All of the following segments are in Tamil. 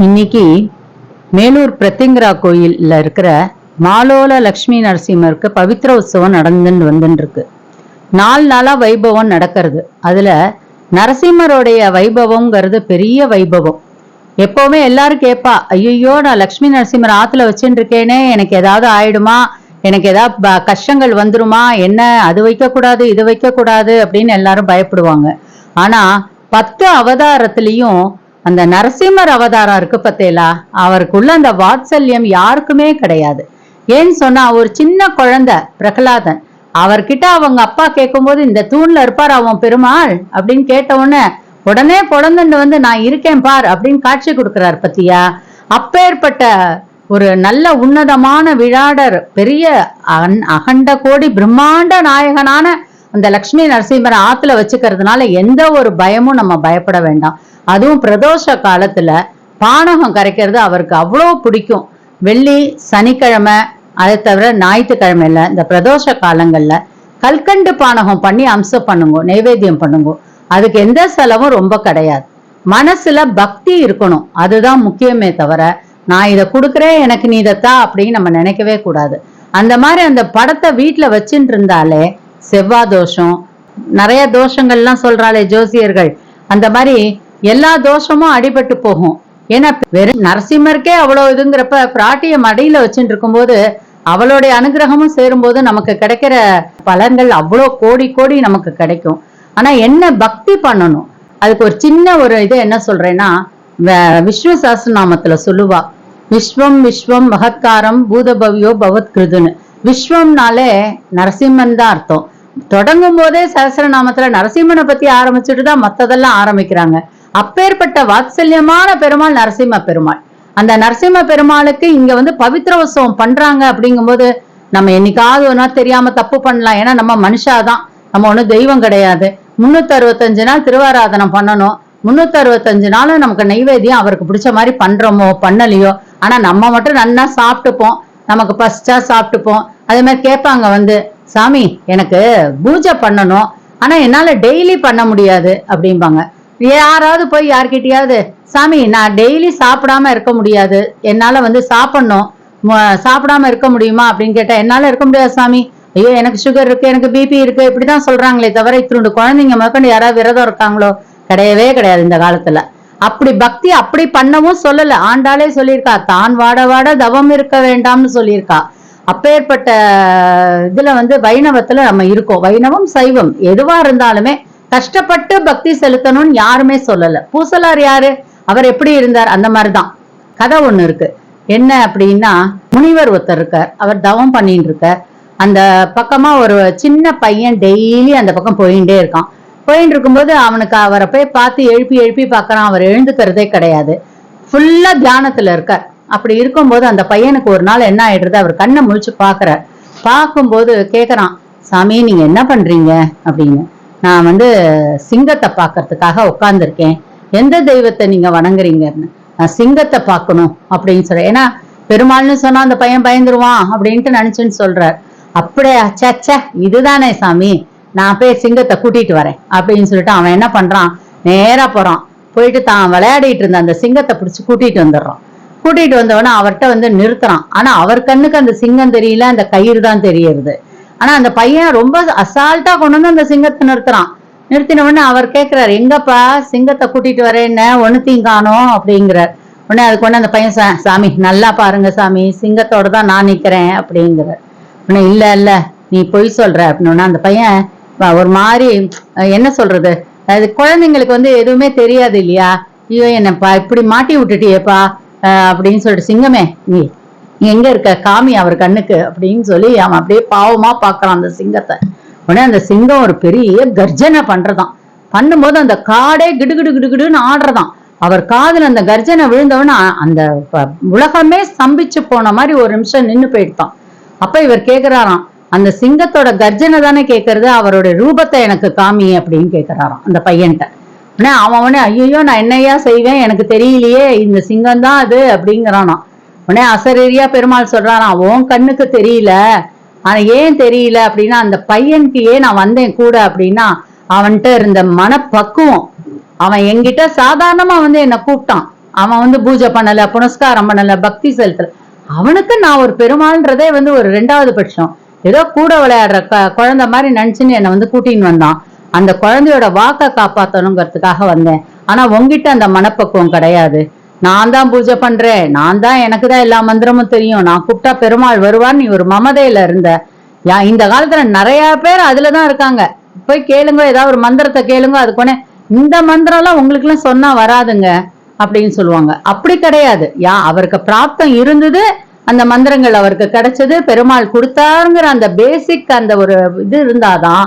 இன்னைக்கு மேலூர் பிரத்திங்கரா கோயில்ல இருக்கிற மாலோல லக்ஷ்மி நரசிம்மருக்கு பவித்ர உற்சவம் நடந்துன்னு வந்துன்னுருக்கு. நாலு நாளா வைபவம் நடக்கிறது. அதுல நரசிம்மருடைய வைபவம்ங்கிறது பெரிய வைபவம். எப்பவுமே எல்லாரும் கேட்பா ஐயோ நான் லக்ஷ்மி நரசிம்மர் ஆத்துல வச்சுட்டு இருக்கேனே எனக்கு ஏதாவது ஆயிடுமா? எனக்கு ஏதாவது ப- கஷ்டங்கள் வந்துருமா? என்ன அது வைக்கக்கூடாது இது வைக்கக்கூடாது? அப்படின்னு எல்லாரும் பயப்படுவாங்க. ஆனா பத்து அவதாரத்திலையும் அந்த நரசிம்மர் அவதாரம் இருக்கு பத்தேலா? அவருக்குள்ள அந்த வாத்சல்யம் யாருக்குமே கிடையாது. ஏன்னு சொன்னா ஒரு சின்ன குழந்தை பிரகலாதன் அவர்கிட்ட அவங்க அப்பா கேட்கும்போது இந்த தூண்ல இருப்பார் அவன் பெருமாள்? அப்படின்னு கேட்ட உடனே உடனே குழந்தைன்னு வந்து நான் இருக்கேன் பார் அப்படின்னு காட்சி கொடுக்கிறார் பத்தியா? அப்பேற்பட்ட ஒரு நல்ல உன்னதமான விழாடர் பெரிய அகன்- அகண்ட கோடி பிரம்மாண்ட நாயகனான அந்த லக்ஷ்மி நரசிம்மரை ஆத்துல வச்சுக்கிறதுனால எந்த ஒரு பயமும் நம்ம பயப்பட வேண்டாம். அதுவும் பிரதோஷ காலத்துல பானகம் கரைக்கிறது அவருக்கு அவ்வளோ பிடிக்கும். வெள்ளி சனிக்கிழமை அதை தவிர ஞாயிற்றுக்கிழமையில இந்த பிரதோஷ காலங்கள்ல கல்கண்டு பானகம் பண்ணி அம்சம் பண்ணுங்க நைவேத்தியம் பண்ணுங்க. அதுக்கு எந்த செலவும் ரொம்ப கிடையாது. மனசுல பக்தி இருக்கணும். அதுதான் முக்கியமே தவிர நான் இதை கொடுக்குறேன் எனக்கு நீ இதைத்தா அப்படின்னு நம்ம நினைக்கவே கூடாது. அந்த மாதிரி அந்த படத்தை வீட்டில் வச்சுட்டு இருந்தாலே செவ்வாய் தோஷம் நிறைய தோஷங்கள்லாம் சொல்றாளே ஜோசியர்கள். அந்த மாதிரி எல்லா தோஷமும் அடிபட்டு போகும். ஏன்னா வெறும் நரசிம்மருக்கே அவ்வளவு இதுங்கிறப்ப பிராட்டிய மடியில வச்சுட்டு இருக்கும்போது அவளுடைய அனுகிரகமும் சேரும்போது நமக்கு கிடைக்கிற பலன்கள் அவ்வளோ கோடி கோடி நமக்கு கிடைக்கும். ஆனா என்ன பக்தி பண்ணணும்? அதுக்கு ஒரு சின்ன ஒரு இது என்ன சொல்றேன்னா வே- விஷ்ணு சஹஸ்ரநாமத்துல சொல்லுவா விஸ்வம் விஸ்வம் மகத்காரம் பூதபவியோ பவத் கிருதுன்னு விஸ்வம்னாலே நரசிம்மன் தான் அர்த்தம். தொடங்கும் போதே சஹஸ்ரநாமத்துல நரசிம்மனை பத்தி ஆரம்பிச்சுட்டு தான் மத்ததெல்லாம் ஆரம்பிக்கிறாங்க. அப்பேற்பட்ட வாத்சல்யமான பெருமாள் நரசிம்ம பெருமாள். அந்த நரசிம்ம பெருமாளுக்கு இங்க வந்து பவித்ர உற்சவம் பண்றாங்க அப்படிங்கும்போது நம்ம என்னைக்காவது ஒரு தெரியாம தப்பு பண்ணலாம். ஏன்னா நம்ம மனுஷாதான். நம்ம ஒண்ணும் தெய்வம் கிடையாது. முன்னூத்தி அறுபத்தஞ்சு நாள் திருவாராதனம் பண்ணணும். முன்னூத்தி அறுபத்தஞ்சு நாளும் நமக்கு நைவேத்தியம் அவருக்கு பிடிச்ச மாதிரி பண்றோமோ பண்ணலையோ. ஆனா நம்ம மட்டும் நன்னா சாப்பிட்டுப்போம். நமக்கு பசிச்சா சாப்பிட்டுப்போம். அதே மாதிரி கேட்பாங்க வந்து சாமி எனக்கு பூஜை பண்ணணும். ஆனா என்னால டெய்லி பண்ண முடியாது. அப்படிம்பாங்க. யாராவது போய் யார்கிட்டயாவது சாமி நான் டெய்லி சாப்பிடாம இருக்க முடியாது. என்னால வந்து சாப்பிடணும். சாப்பிடாம இருக்க முடியுமா? அப்படின்னு கேட்டா என்னால இருக்க முடியாது சாமி. ஐயோ எனக்கு சுகர் இருக்கு எனக்கு பிபி இருக்கு. இப்படிதான் சொல்றாங்களே தவிர இத்திரண்டு குழந்தைங்க முதற்கொண்டு யாராவது விரதம் இருக்காங்களோ? கிடையவே கிடையாது இந்த காலத்துல. அப்படி பக்தி அப்படி பண்ணவும் சொல்லல. ஆண்டாளே சொல்லியிருக்கா தான் வாட வாட தவம் இருக்க வேண்டாம்னு சொல்லியிருக்கா. அப்பேற்பட்ட இதுல வந்து வைணவத்துல நம்ம இருக்கோம். வைணவம் சைவம். எதுவா இருந்தாலுமே கஷ்டப்பட்டு பக்தி செலுத்தணும்னு யாருமே சொல்லல. பூசலார் யாரு? அவர் எப்படி இருந்தார்? அந்த மாதிரிதான். கதை ஒண்ணு இருக்கு. என்ன அப்படின்னா முனிவர் ஒருத்தர் இருக்கார். அவர் தவம் பண்ணிட்டு இருக்கார். அந்த பக்கமா ஒரு சின்ன பையன் டெய்லி அந்த பக்கம் போயிட்டே இருக்கான். போயிட்டு இருக்கும்போது அவனுக்கு அவரை போய் பார்த்து எழுப்பி எழுப்பி பார்க்கறான். அவர் எழுந்துக்கிறதே கிடையாது. ஃபுல்லா தியானத்துல இருக்கார். அப்படி இருக்கும்போது அந்த பையனுக்கு ஒரு நாள் என்ன ஆயிடுறது அவர் கண்ணை முழிச்சு பாக்குறார் பார்க்கும்போது கேக்குறான் சாமி நீங்க என்ன பண்றீங்க? அப்படின்னு. நான் வந்து சிங்கத்தை பார்க்கறதுக்காக உட்கார்ந்திருக்கேன். எந்த தெய்வத்தை நீங்க வணங்குறீங்கன்னு? நான் சிங்கத்தை பார்க்கணும் அப்படின்னு சொல்றேன். ஏன்னா பெருமாள்னு சொன்னா அந்த பையன் பயந்துருவான் அப்படின்ட்டு நினைச்சுன்னு சொல்றார். அப்படியே? அச்சா இதுதானே சாமி. நான் போய் சிங்கத்தை கூட்டிட்டு வரேன் அப்படின்னு சொல்லிட்டு அவன் என்ன பண்றான்? நேரா போறான். போயிட்டு தான் விளையாடிட்டு இருந்த அந்த சிங்கத்தை பிடிச்சி கூட்டிட்டு வந்துடுறான். கூட்டிட்டு வந்தவன அவர்கிட்ட வந்து நிறுத்துறான். ஆனா அவர் கண்ணுக்கு அந்த சிங்கம் தெரியல அந்த கயிறு தான் தெரியறது. ஆனா அந்த பையன் ரொம்ப அசால்ட்டா கொண்டு வந்து அந்த சிங்கத்தை நிறுத்துறான். நிறுத்தின உடனே அவர் கேக்குறாரு எங்கப்பா சிங்கத்தை கூட்டிட்டு வரேன்னு ஒண்ணுத்தையும் காணோம் அப்படிங்கிறார். உடனே அதுக்கு உடனே அந்த பையன் சாமி நல்லா பாருங்க சாமி சிங்கத்தோட தான் நான் நிக்கிறேன் அப்படிங்கிறார். உடனே இல்ல இல்ல நீ பொய் சொல்ற அப்படின்னு அந்த பையன் ஒரு மாதிரி என்ன சொல்றது? அது குழந்தைங்களுக்கு வந்து எதுவுமே தெரியாது இல்லையா? ஐயோ என்னப்பா இப்படி மாட்டி விட்டுட்டியேப்பா அப்படின்னு சொல்லிட்டு சிங்கமே நீ எங்க இருக்க? காமி அவர் கண்ணுக்கு அப்படின்னு சொல்லி அவன் அப்படியே பாவமா பாக்குறான் அந்த சிங்கத்தை. உடனே அந்த சிங்கம் ஒரு பெரிய கர்ஜனை பண்றதான் பண்ணும்போது அந்த காடே கிடுகிடு கிடுகிடுன்னு ஆடுறதான் அவர் காதில் அந்த கர்ஜனை விழுந்தவன அந்த உலகமே ஸ்தம்பிச்சு போன மாதிரி ஒரு நிமிஷம் நின்னு போயிட்டான் அப்ப இவர் கேக்குறாராம் அந்த சிங்கத்தோட கர்ஜனை தானே கேக்குறது அவருடைய ரூபத்தை எனக்கு காமி அப்படின்னு கேக்குறாராம் அந்த பையன்கிட்ட. உடனே அவன் உடனே ஐயோ நான் என்னையா செய்வேன்? எனக்கு தெரியலையே இந்த சிங்கம் தான் அது அப்படிங்கிறானாம். உடனே அசரீரியா பெருமாள் சொல்றாராம் உன் கண்ணுக்கு தெரியல. ஆனா ஏன் தெரியல? அப்படின்னா அந்த பையனுக்கு ஏன் நான் வந்தேன் கூட அப்படின்னா அவன்கிட்ட இருந்த மனப்பக்குவம். அவன் என்கிட்ட சாதாரணமா வந்து என்ன கூப்பிட்டான். அவன் வந்து பூஜை பண்ணல புனஸ்காரம் பண்ணல பக்தி செலுத்தல. அவனுக்கு நான் ஒரு பெருமாள்ன்றதே வந்து ஒரு ரெண்டாவது பட்சம். ஏதோ கூட விளையாடுற குழந்தை மாதிரி நினைச்சுன்னு என்னை வந்து கூட்டின்னு வந்தான். அந்த குழந்தையோட வாக்கை காப்பாத்தணுங்கிறதுக்காக வந்தேன். ஆனா உங்ககிட்ட அந்த மனப்பக்குவம் கிடையாது. நான் தான் பூஜை பண்றேன். நான் தான் எனக்கு தான் எல்லா மந்திரமும் தெரியும். நான் கூப்பிட்டா பெருமாள் வருவான்னு நீ ஒரு மமதையில இருந்த. யா இந்த காலத்துல நிறைய பேர் அதுலதான் இருக்காங்க. போய் கேளுங்க ஏதாவது ஒரு மந்திரத்தை கேளுங்க அது கொனே இந்த மந்திரம்லாம் உங்களுக்கு எல்லாம் சொன்னா வராதுங்க அப்படின்னு சொல்லுவாங்க. அப்படி கிடையாது. யா அவருக்கு பிராப்தம் இருந்தது அந்த மந்திரங்கள் அவருக்கு கிடைச்சது. பெருமாள் கொடுத்தாருங்கிற அந்த பேசிக் அந்த ஒரு இது இருந்தாதான்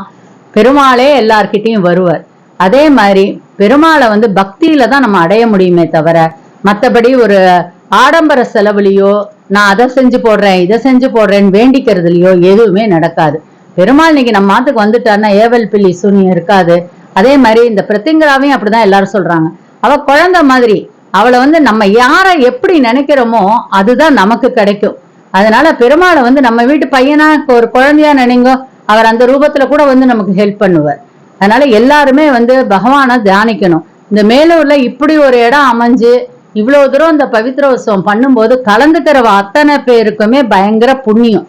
பெருமாளே எல்லார்கிட்டையும் வருவர். அதே மாதிரி பெருமாளை வந்து பக்தியில தான் நம்ம அடைய முடியுமே தவிர மற்றபடி ஒரு ஆடம்பர செலவுலையோ நான் அதை செஞ்சு போடுறேன் இதை செஞ்சு போடுறேன்னு வேண்டிக்கிறதுலையோ எதுவுமே நடக்காது. பெருமாள் இன்னைக்கு நம்ம மாத்துக்கு வந்துட்டான்னா ஏவல் பிள்ளி சூனியம் இருக்காது. அதே மாதிரி இந்த பிரத்திங்கராவையும் அப்படிதான் எல்லாரும் சொல்றாங்க. அவ குழந்தை மாதிரி அவளை வந்து நம்ம யாரை எப்படி நினைக்கிறோமோ அதுதான் நமக்கு கிடைக்கும். அதனால பெருமாளை வந்து நம்ம வீட்டு பையனா ஒரு குழந்தையா நினைங்கோ அவர் அந்த ரூபத்துல கூட வந்து நமக்கு ஹெல்ப் பண்ணுவார். அதனால எல்லாருமே வந்து பகவானை தியானிக்கணும். இந்த மேலூர்ல இப்படி ஒரு இடம் அமைஞ்சு இவ்வளவு தூரம் அந்த பவித்ர உற்சவம் பண்ணும்போது கலந்துக்கிறவ அத்தனை பேருக்குமே பயங்கர புண்ணியம்.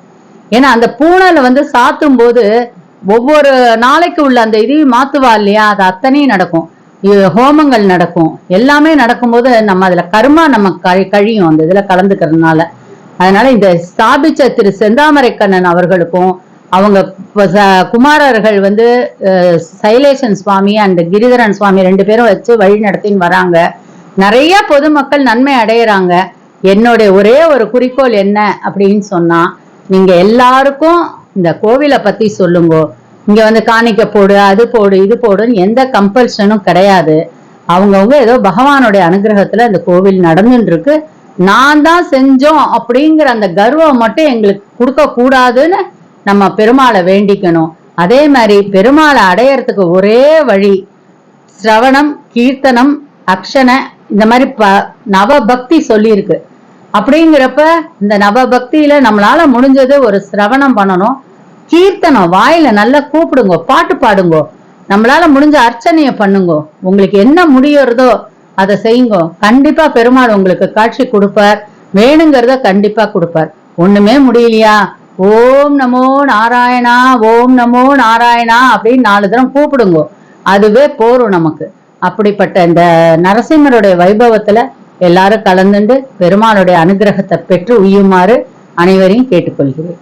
ஏன்னா அந்த பூனையில வந்து சாத்தும் போது ஒவ்வொரு நாளைக்கு உள்ள அந்த இதையும் மாத்துவா இல்லையா? அது அத்தனையும் நடக்கும். ஹோமங்கள் நடக்கும். எல்லாமே நடக்கும்போது நம்ம அதுல கர்மா நம்ம கழி- கழியும் அந்த இதுல கலந்துக்கிறதுனால. அதனால இந்த ஸ்தாபிச்ச திரு செந்தாமரைக்கண்ணன் அவர்களுக்கும் அவங்க ச- குமாரர்கள் வந்து சைலேஷன் சுவாமி அண்ட் கிரிதரன் சுவாமி ரெண்டு பேரும் வச்சு வழி நடத்தின்னு வராங்க. நிறைய பொதுமக்கள் நன்மை அடையிறாங்க. என்னுடைய ஒரே ஒரு குறிக்கோள் என்ன அப்படின்னு சொன்னா நீங்க எல்லாருக்கும் இந்த கோவிலை பத்தி சொல்லுங்க. இங்க வந்து காணிக்க போடு அது போடு இது போடுன்னு எந்த கம்பல்ஷனும் கிடையாது. அவங்கவுங்க ஏதோ பகவானுடைய அனுகிரகத்துல இந்த கோவில் நடந்துட்டு இருக்கு நான் தான் செஞ்சோம் அப்படிங்கிற அந்த கர்வம் மட்டும் எங்களுக்கு கொடுக்க கூடாதுன்னு நம்ம பெருமாளை வேண்டிக்கணும். அதே மாதிரி பெருமாளை அடையறதுக்கு ஒரே வழி சிரவணம் கீர்த்தனம் அக்ஷனை இந்த மாதிரி ப நவபக்தி சொல்லியிருக்கு. அப்படிங்கிறப்ப இந்த நவபக்தியில நம்மளால முடிஞ்சது ஒரு சிரவணம் பண்ணணும். கீர்த்தனம் வாயில நல்லா கூப்பிடுங்க பாட்டு பாடுங்க. நம்மளால முடிஞ்ச அர்ச்சனைய பண்ணுங்க. உங்களுக்கு என்ன முடியறதோ அதை செய்யுங்க. கண்டிப்பா பெருமாள் உங்களுக்கு காட்சி கொடுப்பார். வேணுங்கிறத கண்டிப்பா கொடுப்பார். ஒண்ணுமே முடியலையா? ஓம் நமோ நாராயணா ஓம் நமோ நாராயணா அப்படின்னு நாலு தரம் கூப்பிடுங்க. அதுவே போரும் நமக்கு. அப்படிப்பட்ட இந்த நரசிம்மருடைய வைபவத்துல எல்லாரும் கலந்துண்டு பெருமானுடைய அனுகிரகத்தை பெற்று உய்யுமாறு அனைவரையும் கேட்டுக்கொள்கிறேன்.